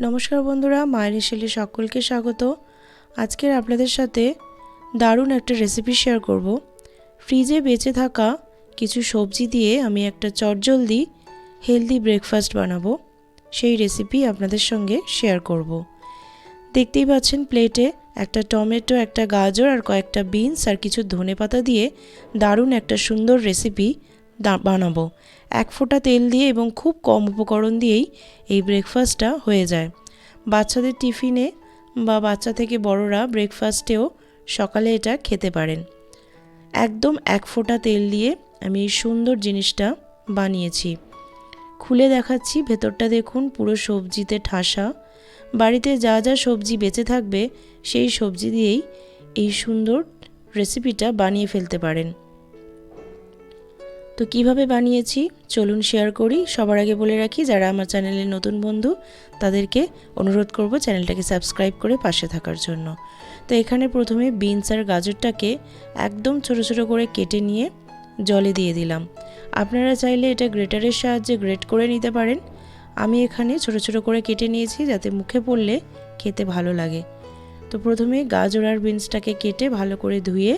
নমস্কার বন্ধুরা, মায়ের হেসেলে সকলকে স্বাগত। আজকের আপনাদের সাথে দারুণ একটা রেসিপি শেয়ার করব। ফ্রিজে বেঁচে থাকা কিছু সবজি দিয়ে আমি একটা চটজলদি হেলদি ব্রেকফাস্ট বানাবো। সেই রেসিপি আপনাদের সঙ্গে শেয়ার করব। দেখতেই পাচ্ছেন প্লেটে একটা টমেটো, একটা গাজর আর কয়েকটা বিনস আর কিছু ধনেপাতা দিয়ে দারুণ একটা সুন্দর রেসিপি বানাবো। এক ফোঁটা তেল দিয়ে এবং খুব কম উপকরণ দিয়েই এই ব্রেকফাস্টটা হয়ে যায়। বাচ্চাদের টিফিনে বা বাচ্চা থেকে বড়রা ব্রেকফাস্টেও সকালে এটা খেতে পারেন। একদম এক ফোঁটা তেল দিয়ে আমি এই সুন্দর জিনিসটা বানিয়েছি। খুলে দেখাচ্ছি, ভেতরটা দেখুন, পুরো সবজিতে ঠাসা। বাড়িতে যা যা সবজি বেঁচে থাকবে, সেই সবজি দিয়েই এই সুন্দর রেসিপিটা বানিয়ে ফেলতে পারেন। তো কীভাবে বানিয়েছি? চলুন শেয়ার করি। সবার আগে বলে রাখি, যারা আমার চ্যানেলের নতুন বন্ধু, তাদেরকে অনুরোধ করব চ্যানেলটাকে সাবস্ক্রাইব করে পাশে থাকার জন্য। তো এখানে প্রথমে বিনস আর গাজরটাকে একদম ছোট ছোট করে কেটে নিয়ে জলে দিয়ে দিলাম। আপনারা চাইলে এটা গ্রেটারের সাহায্যে গ্রেট করে নিতে পারেন। আমি এখানে ছোট ছোট করে কেটে নিয়েছি, যাতে মুখে পড়লে খেতে ভালো লাগে। তো প্রথমে গাজর আর বিনসটাকে কেটে ভালো করে ধুয়ে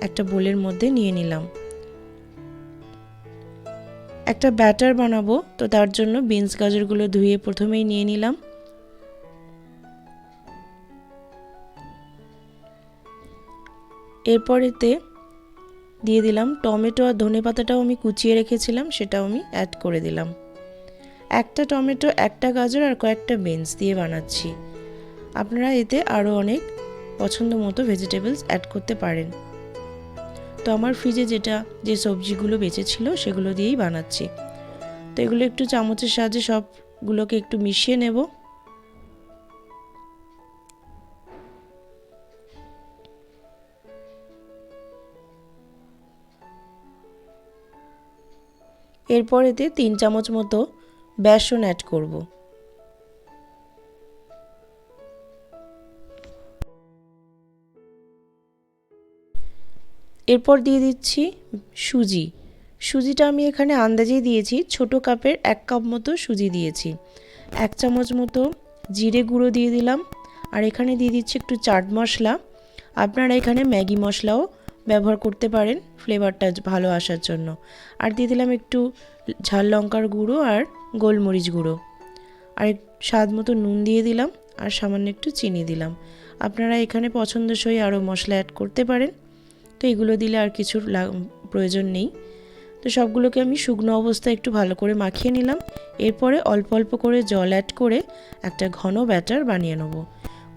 একটা বোলের মধ্যে নিয়ে নিলাম। একটা ব্যাটার বানাবো, তো তার জন্য বিনস গাজরগুলো ধুয়ে প্রথমেই নিয়ে নিলাম। এরপরেতে দিয়ে দিলাম টমেটো আর ধনে পাতাটাও আমি কুচিয়ে রেখেছিলাম, সেটাও আমি অ্যাড করে দিলাম। একটা টমেটো, একটা গাজর আর কয়েকটা বিনস দিয়ে বানাচ্ছি। আপনারা এতে আরও অনেক পছন্দ মতো ভেজিটেবলস অ্যাড করতে পারেন। তো আমার ফ্রিজে যেটা, যে সবজিগুলো বেঁচেছিল সেগুলো দিয়েই বানাচ্ছি। তো এগুলো একটু চামচের সাহায্যে সবগুলোকে একটু মিশিয়ে নেব। এরপর এতে তিন চামচ মতো বেসন অ্যাড করব। এরপর দিয়ে দিচ্ছি সুজি। সুজিটা আমি এখানে আন্দাজেই দিয়েছি, ছোট কাপের এক কাপ মতো সুজি দিয়েছি। এক চামচ মতো জিরে গুঁড়ো দিয়ে দিলাম। আর এখানে দিয়ে দিচ্ছি একটু চাট মশলা। আপনারা এখানে ম্যাগি মশলাও ব্যবহার করতে পারেন ফ্লেভারটা ভালো আসার জন্য। আর দিয়ে দিলাম একটু ঝাল লঙ্কার গুঁড়ো আর গোলমরিচ গুঁড়ো। আর স্বাদ মতো নুন দিয়ে দিলাম। আর সামান্য একটু চিনি দিলাম। আপনারা এখানে পছন্দসই আরও মশলা অ্যাড করতে পারেন। তো এগুলো দিলে আর কিছুর প্রয়োজন নেই। তো সবগুলোকে আমি শুকনো অবস্থায় একটু ভালো করে মাখিয়ে নিলাম। এরপরে অল্প অল্প করে জল অ্যাড করে একটা ঘন ব্যাটার বানিয়ে নেব।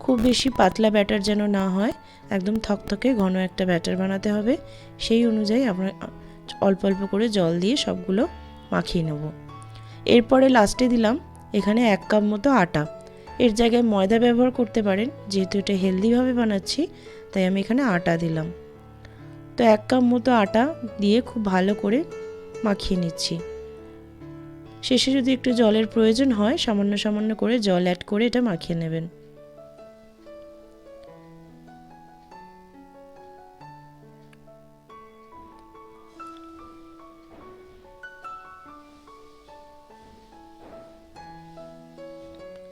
খুব বেশি পাতলা ব্যাটার যেন না হয়, একদম থকথকে ঘন একটা ব্যাটার বানাতে হবে। সেই অনুযায়ী আমরা অল্প অল্প করে জল দিয়ে সবগুলো মাখিয়ে নেব। এরপরে লাস্টে দিলাম এখানে এক কাপ মতো আটা। এর জায়গায় ময়দা ব্যবহার করতে পারেন, যেহেতু এটা হেলদিভাবে বানাচ্ছি, তাই আমি এখানে আটা দিলাম। তো এক কাপ মতো আটা দিয়ে খুব ভালো করে মাখিয়ে নিচ্ছি। শেষে যদি একটু জলের প্রয়োজন হয়, সামান্য সামান্য করে জল অ্যাড করে এটা মাখিয়ে নেবেন।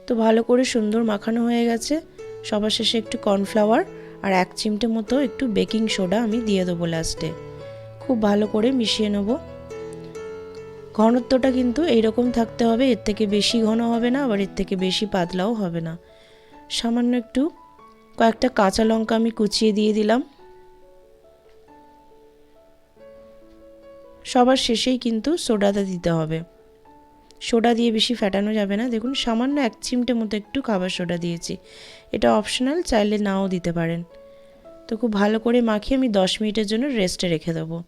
তো ভালো করে সুন্দর মাখানো হয়ে গেছে। সবার শেষে একটু কর্নফ্লাওয়ার আর এক চিমটে মতো একটু বেকিং সোডা আমি দিয়ে দেবো লাস্টে। খুব ভালো করে মিশিয়ে নেব। ঘনত্বটা কিন্তু এইরকম থাকতে হবে, এর থেকে বেশি ঘন হবে না, আবার এর থেকে বেশি পাতলাও হবে না। সামান্য একটু কয়েকটা কাঁচা লঙ্কা আমি কুচিয়ে দিয়ে দিলাম। সবার শেষেই কিন্তু সোডাটা দিতে হবে। সোডা দিয়ে বেশি ফ্যাটানো যাবে না। দেখুন, সামান্য এক চিমটে মতো একটু খাবার সোডা দিয়েছি। এটা অপশনাল, চাইলে নাও দিতে পারেন। তো খুব ভালো করে মাখিয়ে আমি দশ মিনিটের জন্য রেস্টে রেখে দেবো।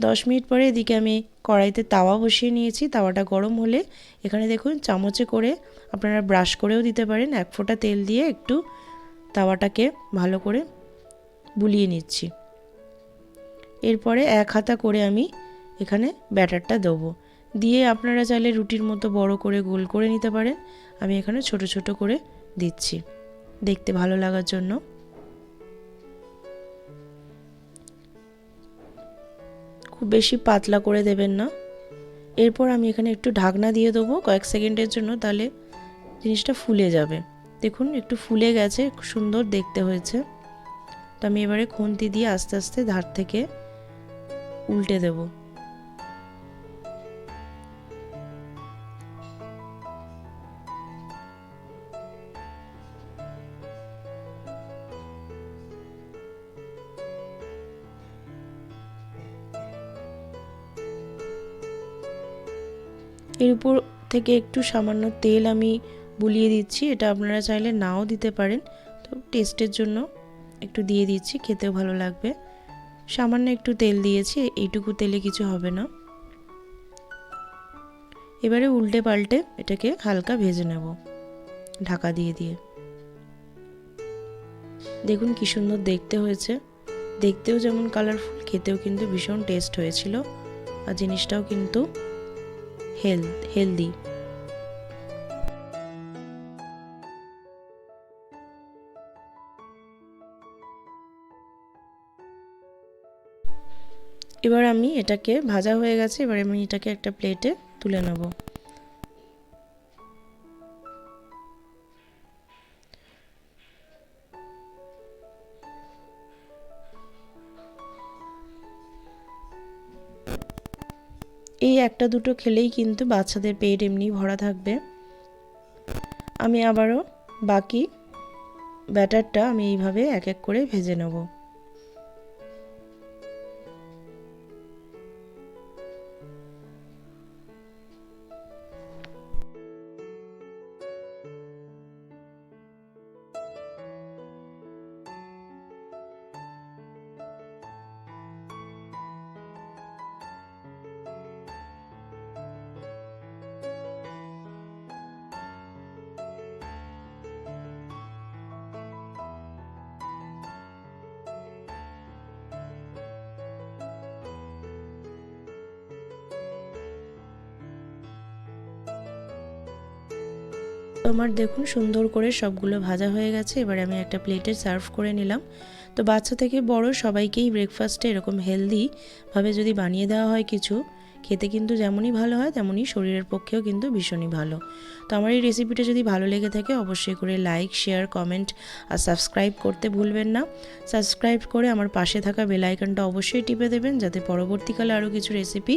দশ মিনিট পরে এদিকে আমি কড়াইতে তাওয়া বসিয়ে নিয়েছি। তাওয়াটা গরম হলে এখানে দেখুন, চামচে করে আপনারা ব্রাশ করেও দিতে পারেন। এক ফোঁটা তেল দিয়ে একটু তাওয়াটাকে ভালো করে বুলিয়ে নিচ্ছি। এরপরে এক হাতা করে আমি এখানে ব্যাটারটা দেবো। দিয়ে আপনারা চাইলে রুটির মতো বড় করে গোল করে নিতে পারেন। আমি এখানে ছোট ছোট করে দিচ্ছি। দেখতে ভালো লাগার জন্য। খুব বেশি পাতলা করে দেবেন না। এরপর আমি এখানে একটু ঢাকনা দিয়ে দেবো কয়েক সেকেন্ডের জন্য, তাহলে জিনিসটা ফুলে যাবে। দেখুন, একটু ফুলে গেছে সুন্দর দেখতে হয়েছে। তো আমি এবারে খুন্তি দিয়ে আস্তে আস্তে ধার থেকে উল্টে দেব। এর উপর থেকে একটু সামান্য তেল আমি বুলিয়ে দিচ্ছি, এটা আপনারা চাইলে নাও দিতে পারেন। তো টেস্টের জন্য একটু দিয়ে দিচ্ছি, খেতেও ভালো লাগবে। সামান্য একটু তেল দিয়েছি, এইটুকু তেলে কিছু হবে না। এবারে উল্টে পাল্টে এটাকে হালকা ভেজে নেব, ঢাকা দিয়ে দিয়ে। দেখুন কি সুন্দর দেখতে হয়েছে। দেখতেও যেমন কালারফুল খেতেও কিন্তু ভীষণ টেস্ট হয়েছিল। আর জিনিসটাও কিন্তু হেলথ হেলদি। এবার আমি এটাকে, ভাজা হয়ে গেছে, এবার আমি এটাকে একটা প্লেটে তুলে নেব। এই একটা দুটো খেলেই কিন্তু বাচ্চাদের পেট এমনি ভরা থাকবে। আমি আবারও বাকি ব্যাটারটা আমি এইভাবে এক এক করে ভেজে নেব। আমার দেখুন সুন্দর করে সবগুলো ভাজা হয়ে গেছে, এবার আমি একটা প্লেটে সার্ভ করে নিলাম। তো বাচ্চা থেকে বড় সবাইকেই ব্রেকফাস্টে এরকম হেলদিভাবে যদি বানিয়ে দেওয়া হয় কিছু খেতে কিন্তু যেমনই ভালো হয়, তেমনই শরীরের পক্ষেও কিন্তু ভীষণই ভালো। তো আমার এই রেসিপিটা যদি ভালো লেগে থাকে, অবশ্যই করে লাইক শেয়ার কমেন্ট আর সাবস্ক্রাইব করতে ভুলবেন না। সাবস্ক্রাইব করে আমার পাশে থাকা বেল আইকনটা অবশ্যই টিপে দেবেন, যাতে পরবর্তীকালে আরও কিছু রেসিপি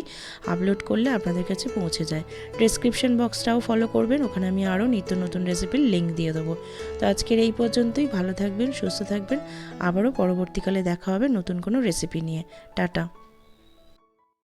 আপলোড করলে আপনাদের কাছে পৌঁছে যায়। ডেসক্রিপশন বক্সটাও ফলো করবেন, ওখানে আমি আরও নিত্য নতুন রেসিপির লিঙ্ক দিয়ে দেবো। তো আজকের এই পর্যন্তই, ভালো থাকবেন, সুস্থ থাকবেন, আবারও পরবর্তীকালে দেখা হবে নতুন কোনো রেসিপি নিয়ে। টাটা।